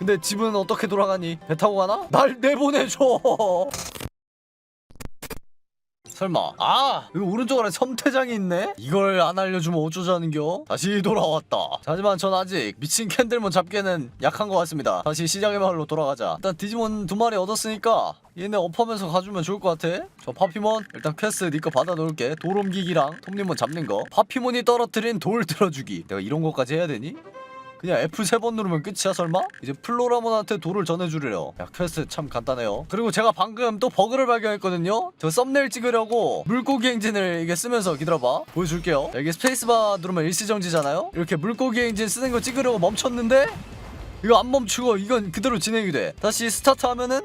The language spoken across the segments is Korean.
근데 집은 어떻게 돌아가니? 배 타고 가나? 날 내보내줘 설마 아 여기 오른쪽 아래 섬태장이 있네? 이걸 안 알려주면 어쩌자는겨? 다시 돌아왔다 자, 하지만 전 아직 미친 캔들몬 잡기에는 약한 것 같습니다 다시 시작의 마을로 돌아가자 일단 디지몬 두 마리 얻었으니까 얘네 업하면서 가주면 좋을 것 같아 저 파피몬 일단 퀘스트 니거 받아 놓을게 돌 옮기기랑 톱니몬 잡는 거 파피몬이 떨어뜨린 돌 들어주기 내가 이런 것까지 해야 되니? 그냥 F 세 번 누르면 끝이야 설마? 이제 플로라몬한테 돌을 전해주래요. 야 퀘스트 참 간단해요. 그리고 제가 방금 또 버그를 발견했거든요? 저 썸네일 찍으려고 물고기 엔진을 이게 쓰면서 기다려봐. 보여줄게요. 자, 이게 스페이스바 누르면 일시정지잖아요? 이렇게 물고기 엔진 쓰는 거 찍으려고 멈췄는데? 이거 안 멈추고 이건 그대로 진행이 돼. 다시 스타트 하면은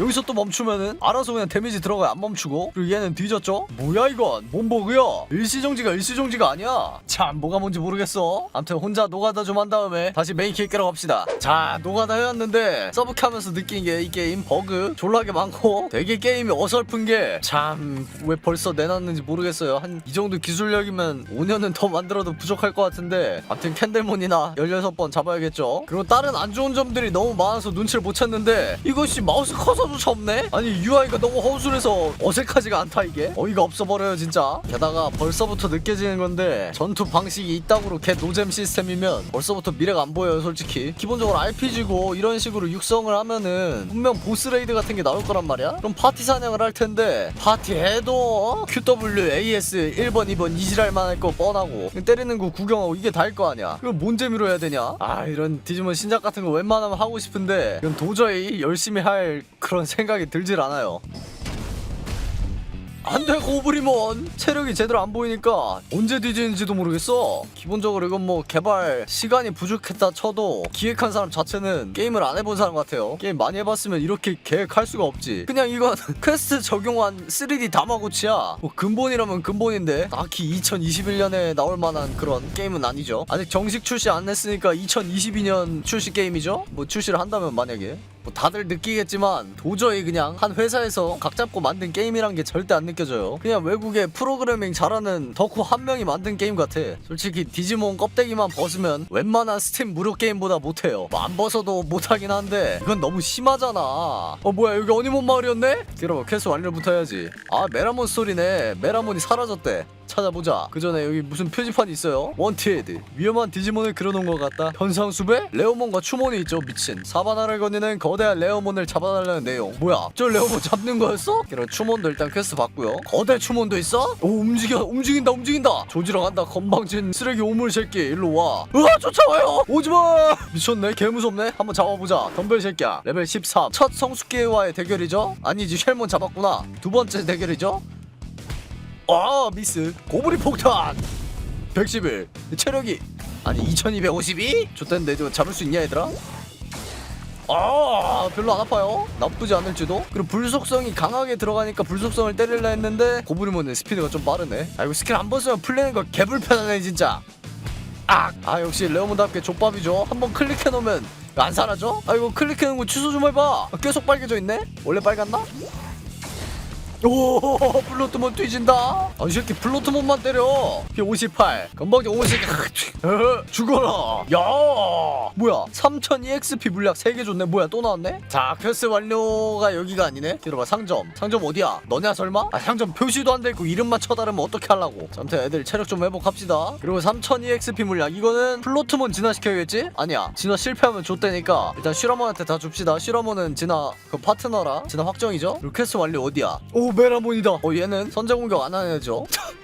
여기서 또 멈추면은 알아서 그냥 데미지 들어가야 안 멈추고. 그리고 얘는 뒤졌죠? 뭐야 이건? 뭔 버그야 일시정지가 일시정지가 아니야. 참 뭐가 뭔지 모르겠어. 암튼 혼자 노가다 좀 한 다음에 다시 메인 킬게로 갑시다. 자 노가다 해왔는데 서브캐 하면서 느낀 게 이 게임 버그 졸라게 많고 되게 게임이 어설픈 게 참 왜 벌써 내놨는지 모르겠어요. 한 이 정도 기술력이면 5년은 더 만들어도 부족할 것 같은데 암튼 캔들몬이나 16번 잡아야겠죠. 그리고 다른 안 좋은 점들이 너무 많아서 눈치를 못 챘는데 이것이 마우스 커서 없네? 아니 UI가 너무 허술해서 어색하지가 않다 이게? 어이가 없어버려요 진짜. 게다가 벌써부터 느껴지는 건데 전투 방식이 이따구로 개 노잼 시스템이면 벌써부터 미래가 안 보여요 솔직히. 기본적으로 RPG고 이런 식으로 육성을 하면은 분명 보스 레이드 같은 게 나올 거란 말이야? 그럼 파티 사냥을 할 텐데 파티 해도 QW AS 1번 2번 이지랄만 할 거 뻔하고. 때리는 거 구경하고 이게 다일 거 아니야? 그럼 뭔 재미로 해야 되냐? 아 이런 디지몬 신작 같은 거 웬만하면 하고 싶은데 이건 도저히 열심히 할 그런 생각이 들질 않아요. 안돼 고브리몬 체력이 제대로 안 보이니까 언제 뒤지는지도 모르겠어. 기본적으로 이건 뭐 개발 시간이 부족했다 쳐도 기획한 사람 자체는 게임을 안 해본 사람 같아요. 게임 많이 해봤으면 이렇게 계획할 수가 없지. 그냥 이건 퀘스트 적용한 3D 다마고치야. 뭐 근본이라면 근본인데 딱히 2021년에 나올 만한 그런 게임은 아니죠. 아직 정식 출시 안 했으니까 2022년 출시 게임이죠? 뭐 출시를 한다면 만약에 뭐 다들 느끼겠지만 도저히 그냥 한 회사에서 각 잡고 만든 게임이란 게 절대 안 느껴져요. 그냥 외국의 프로그래밍 잘하는 덕후 한 명이 만든 게임 같아. 솔직히 디지몬 껍데기만 벗으면 웬만한 스팀 무료 게임보다 못해요. 뭐 안 벗어도 못하긴 한데 이건 너무 심하잖아. 어 뭐야 여기 어니몬 마을이었네? 여러분 퀘스트 완료부터 해야지. 아 메라몬 스토리네. 메라몬이 사라졌대. 찾아보자. 그 전에 여기 무슨 표지판이 있어요. 원티드 위험한 디지몬을 그려놓은 것 같다. 현상수배 레오몬과 추몬이 있죠. 미친. 사바나를 거니는 거대한 레오몬을 잡아달라는 내용. 뭐야? 저 레오몬 잡는 거였어? 이런 추몬도 일단 퀘스트 받고요. 거대 추몬도 있어? 오 움직여 움직인다 움직인다. 조지러 간다. 건방진 쓰레기 오물 새끼 일로 와. 으아 쫓아와요. 오지마. 미쳤네. 개 무섭네. 한번 잡아보자. 덤벨 새끼야. 레벨 13. 첫 성숙계와의 대결이죠? 아니지 쉘몬 잡았구나. 두 번째 대결이죠? 아 미스. 고브리 폭탄. 111 체력이. 아니 2252? 좋댔는데 이거 잡을 수 있냐 얘들아? 아 별로 안 아파요. 나쁘지 않을지도. 그리고 불속성이 강하게 들어가니까 불속성을 때릴라 했는데 고브리몬의 스피드가 좀 빠르네. 아 이거 스킬 한번 쓰면 풀리는 거 개불편하네 진짜. 아, 아 역시 레오몬답게 족밥이죠. 한번 클릭해놓으면 안 사라져? 아 이거 클릭해놓은 거 취소 좀 해봐. 아, 계속 빨개져 있네? 원래 빨갛나? 오 플로트몬 뒤진다. 아이 새끼 플로트몬만 때려. 피58 건방지 50 죽어라. 야 뭐야? 3000 EXP 물약 3개 줬네. 뭐야 또 나왔네? 자 퀘스트 완료가 여기가 아니네. 들어봐 상점. 상점 어디야? 너냐 설마? 아 상점 표시도 안 되고 이름만 쳐다르면 어떻게 하려고? 자, 아무튼 애들 체력 좀 회복합시다. 그리고 3000 EXP 물약. 이거는 플로트몬 진화시켜야겠지? 아니야. 진화 실패하면 좆대니까 일단 슈라몬한테 다 줍시다. 슈라몬은 진화 그 파트너라. 진화 확정이죠? 그리고 퀘스트 완료 어디야? 오 메라몬이다. 어 얘는 선제 공격 안 하는 애죠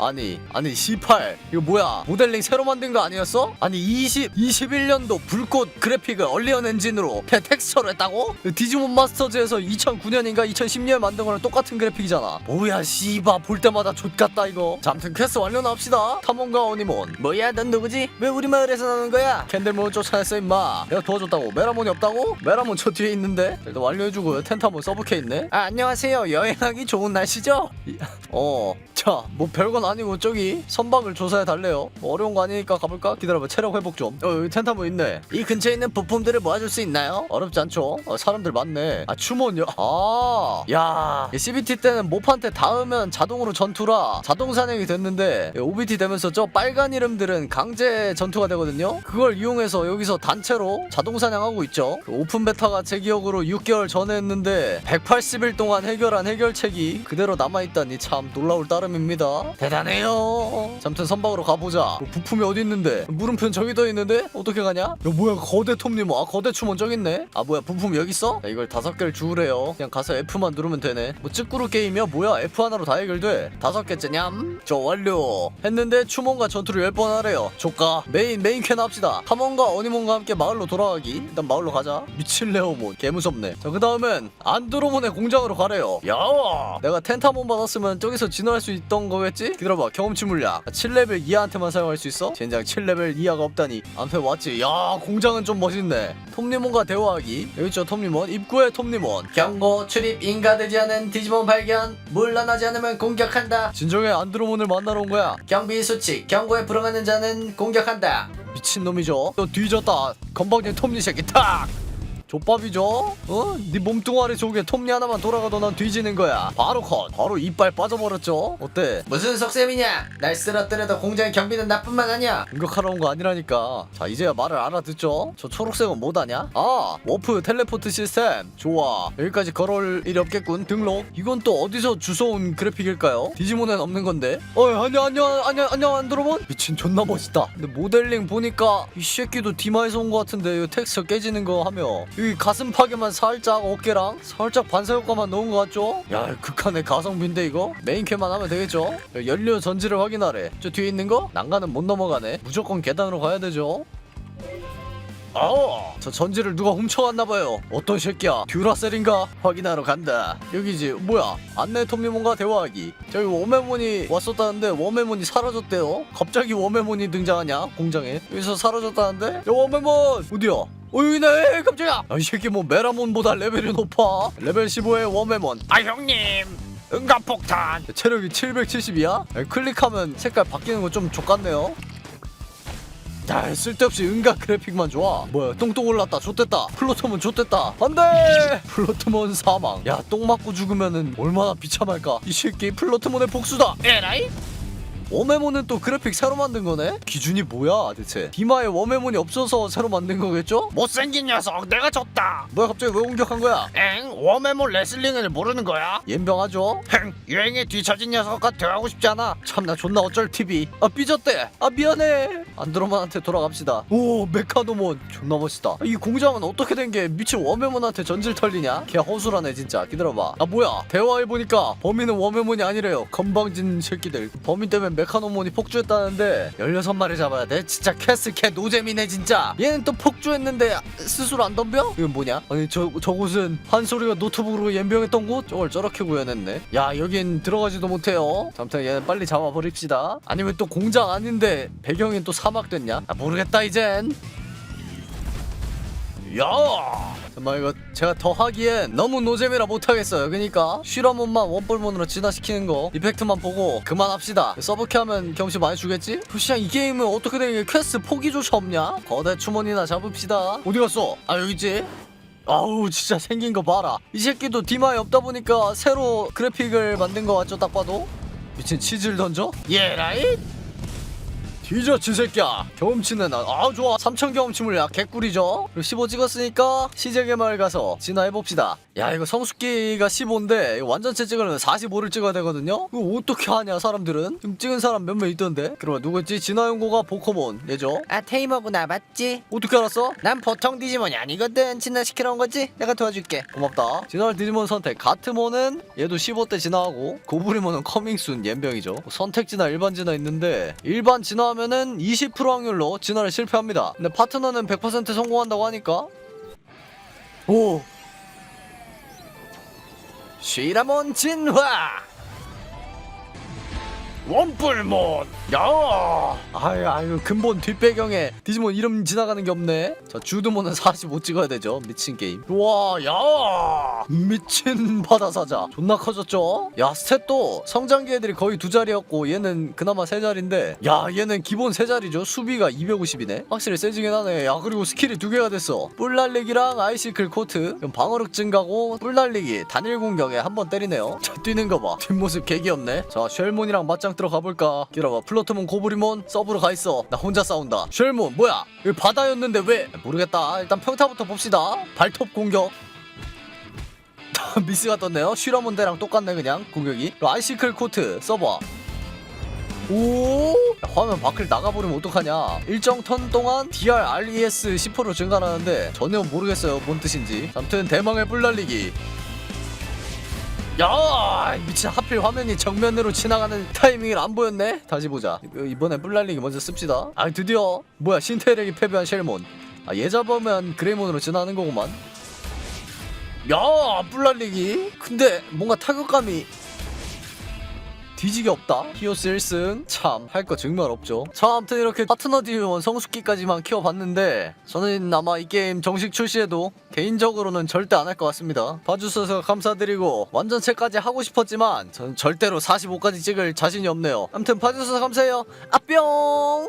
아니 아니 C8 이거 뭐야? 모델링 새로 만든 거 아니었어? 아니 20 21년도 불꽃 그래픽을 얼리언 엔진으로 대 텍스처로 했다고? 디지몬 마스터즈에서 2009년인가 2010년에 만든 거랑 똑같은 그래픽이잖아. 뭐야 씨바. 볼 때마다 좆같다 이거. 자 아무튼 퀘스트 완료나 합시다. 탐험가 어니몬. 뭐야 넌 누구지? 왜 우리 마을에서 나오는 거야? 캔들몬 쫓아냈어 임마. 내가 도와줬다고. 메라몬이 없다고? 메라몬 저 뒤에 있는데? 일단 완료해주고 텐트 한번 써볼게 있네? 아 안녕하세요. 여행하기 좋은 날씨죠? 이- 어 자, 뭐 별건 아니고 저기 선박을 조사해 달래요. 뭐 어려운 거 아니니까 가볼까? 기다려봐. 체력 회복 좀. 어, 여기 텐트 뭐 있네. 이 근처에 있는 부품들을 모아줄 수 있나요? 어렵지 않죠? 어, 사람들 많네. 아, 추몬요? 아, 야, 이 CBT 때는 모판테 닿으면 자동으로 전투라 자동 사냥이 됐는데 OBT 되면서 저 빨간 이름들은 강제 전투가 되거든요. 그걸 이용해서 여기서 단체로 자동 사냥하고 있죠. 그 오픈 베타가 제 기억으로 6개월 전에 했는데 180일 동안 해결한 해결책이 그대로 남아있다니 참 놀라울 따름 입니다. 대단해요. 잠튼 선박으로 가보자. 뭐 부품이 어디 있는데? 물음표는 저기 더 있는데? 어떻게 가냐? 야 뭐야 거대 톱님 아 거대 추몬 저기 있네. 아 뭐야 부품 여기 있어? 야, 이걸 다섯 개를 주우래요. 그냥 가서 F만 누르면 되네. 뭐 찌꾸루 게임이야 뭐야 F 하나로 다 해결돼. 다섯 개째 냠. 저 완료. 했는데 추몬과 전투를 열 번 하래요. 조까 메인 메인 캔 합시다. 카몬과 어니몬과 함께 마을로 돌아가기. 일단 마을로 가자. 미친 레오몬 개 무섭네. 자 그 다음엔 안드로몬의 공장으로 가래요. 야 내가 텐타몬 받았으면 저기서 진화할 수 있던 거겠지? 기다려봐 경험치 물약 7레벨 이하한테만 사용할 수 있어? 젠장 7레벨 이하가 없다니. 안페 왔지? 야 공장은 좀 멋있네. 톱니몬과 대화하기. 여기 있죠 톱니몬? 입구에 톱니몬. 경고 출입 인가되지 않은 디지몬 발견. 물러나지 않으면 공격한다. 진정해 안드로몬을 만나러 온 거야. 경비 수칙. 경고에 불응하는 자는 공격한다. 미친놈이죠? 또 뒤졌다. 건방진 톱니 새끼 탁 족밥이죠? 어? 네 몸뚱아리 속에 톱니 하나만 돌아가도 난 뒤지는 거야 바로 컷 바로 이빨 빠져버렸죠 어때? 무슨 속셈이냐? 날 쓰러뜨려도 공장의 경비는 나뿐만 아니야. 공격하러 온 거 아니라니까 자 이제야 말을 알아듣죠? 저 초록색은 뭐다냐? 아 워프 텔레포트 시스템 좋아 여기까지 걸어올 일이 없겠군 등록 이건 또 어디서 주워온 그래픽일까요? 디지몬엔 없는 건데 어이 안녕 안녕 안녕 안녕 안드로몬 미친 존나 멋있다 근데 모델링 보니까 이 새끼도 디마에서 온 거 같은데 이거 텍스처 깨지는 거 하며 여기 가슴 파괴만 살짝 어깨랑 살짝 반사 효과만 넣은 거 같죠? 야 극한의 가성비인데 이거? 메인캠만 하면 되겠죠? 연료 전지를 확인하래. 저 뒤에 있는 거? 난간은 못 넘어가네. 무조건 계단으로 가야 되죠? 아오! 저 전지를 누가 훔쳐갔나봐요. 어떤 새끼야? 듀라셀인가? 확인하러 간다. 여기지. 뭐야? 안내 톱니몬과 대화하기. 저기 워메몬이 왔었다는데 워메몬이 사라졌대요? 갑자기 워메몬이 등장하냐? 공장에. 여기서 사라졌다는데? 야 워메몬! 어디야 어 여기네 깜짝이야 아, 이 새끼 뭐 메라몬보다 레벨이 높아 레벨 15의 워메몬 아 형님 응가폭탄 체력이 770이야? 클릭하면 색깔 바뀌는 거 좀 족같네요. 야, 쓸데없이 은각 그래픽만 좋아. 뭐야, 똥똥 올랐다. 좆됐다. 플로트몬 좆됐다. 안 돼! 플로트몬 사망. 야, 똥 맞고 죽으면은 얼마나 비참할까. 이 새끼 플로트몬의 복수다. 에라이 워메몬은 또 그래픽 새로 만든 거네? 기준이 뭐야, 대체? 디마에 워메몬이 없어서 새로 만든 거겠죠? 못생긴 녀석 내가 졌다. 뭐야, 갑자기 왜 공격한 거야? 엥? 워메몬 레슬링을 모르는 거야? 옌병하죠? 흥 유행에 뒤처진 녀석과 대화하고 싶지 않아? 참나 존나 어쩔 TV 아 삐졌대. 아 미안해. 안드로만한테 돌아갑시다. 오 메카노몬. 존나 멋있다. 이 공장은 어떻게 된 게 미친 워메몬한테 전질 털리냐? 걔 허술하네 진짜. 기다려봐. 아 뭐야? 대화해보니까 범인은 워메몬이 아니래요. 건방진 새끼들. 범인 때문에 메카노몬이 폭주했다는데 16마리 잡아야 돼? 진짜 캐스 개 노잼이네 진짜. 얘는 또 폭주했는데 스스로 안 덤벼? 이건 뭐냐? 아니 저, 저곳은 한소리가 노트북으로 연병했던 곳? 저걸 저렇게 구현했네. 야 여긴 들어가지도 못해요. 잠깐 얘는 빨리 잡아버립시다. 아니면 또 공장 아닌데 배경이 또 사막 됐냐? 아 모르겠다 이젠. 야 정말 이거 제가 더 하기엔 너무 노잼이라 못하겠어요 그니까 쉬라몬만 원볼몬으로 진화시키는 거 이펙트만 보고 그만합시다 서브캐 하면 경치 많이 주겠지? 도시장 이 게임은 어떻게 되는 게 퀘스트 포기조차 없냐? 거대 추몬이나 잡읍시다 어디 갔어? 아 여기 있지? 아우 진짜 생긴 거 봐라 이 새끼도 디마에 없다 보니까 새로 그래픽을 만든 거 같죠 딱 봐도 미친 치즈를 던져? 예라이 뒤졌지 새끼야. 경험치는 아, 아 좋아. 3천 경험치물 약 개꿀이죠? 그리고 15 찍었으니까 시작의 마을 가서 진화해봅시다. 야 이거 성숙기가 15인데 이거 완전체 찍으려면 45를 찍어야 되거든요? 이거 어떻게 하냐 사람들은? 지금 찍은 사람 몇 명 있던데? 그럼 누구였지? 진화연고가 보코몬 얘죠? 아 테이머구나 맞지? 어떻게 알았어? 난 보통 디지몬이 아니거든. 진화시키러 온 거지? 내가 도와줄게. 고맙다. 진화할 디지몬 선택. 가트몬은 얘도 15대 진화하고 고브리몬은 커밍순 옌병이죠. 선택 진화 일반 진화 있는데 일반 진화하면 은 20% 확률로 진화를 실패합니다. 근데 파트너는 100% 성공한다고 하니까. 오. 쉬라몬 진화. 원뿔몬. 야. 아유 아유 근본 뒷배경에 디지몬 이름 지나가는 게 없네. 자 주드몬은 45 찍어야 되죠 미친 게임. 와야. 미친 바다사자. 존나 커졌죠? 야 스탯도 성장기 애들이 거의 두 자리였고 얘는 그나마 세 자리인데 야 얘는 기본 세 자리죠? 수비가 250이네? 확실히 세지긴 하네. 야 그리고 스킬이 두 개가 됐어. 뿔 날리기랑 아이시클 코트. 그럼 방어력 증가고 뿔 날리기 단일 공격에 한 번 때리네요. 자 뛰는 거봐. 뒷모습 개귀엽네. 자 쉘몬이랑 맞짱 들어가 볼까? 기다려봐. 플로트몬 고브리몬 서브로 가 있어. 나 혼자 싸운다. 쉘몬 뭐야? 여기 바다였는데 왜? 모르겠다. 일단 평타부터 봅시다. 발톱 공격. 미스가 떴네요. 슈라몬데랑 똑같네 그냥 공격이. 아이시클 코트 써봐. 오! 야, 화면 밖을 나가버리면 어떡하냐. 일정 턴 동안 DR RES 10% 증가하는데 전혀 모르겠어요. 뭔 뜻인지. 아무튼 대망의 뿔 날리기 야 미친 하필 화면이 정면으로 지나가는 타이밍을 안 보였네. 다시 보자. 이번에 뿔 날리기 먼저 씁시다. 아 드디어 뭐야 신테렉이 패배한 쉘몬. 아 얘 잡으면 그레이몬으로 지나는 거구만. 야, 뿔날리기. 근데 뭔가 타격감이 뒤지게 없다. 히오스 1승. 참, 할 거 정말 없죠. 자, 아무튼 이렇게 파트너 디원 성숙기까지만 키워봤는데, 저는 아마 이 게임 정식 출시해도 개인적으로는 절대 안 할 것 같습니다. 봐주셔서 감사드리고, 완전체까지 하고 싶었지만, 저는 절대로 45까지 찍을 자신이 없네요. 아무튼 봐주셔서 감사해요. 아, 뿅!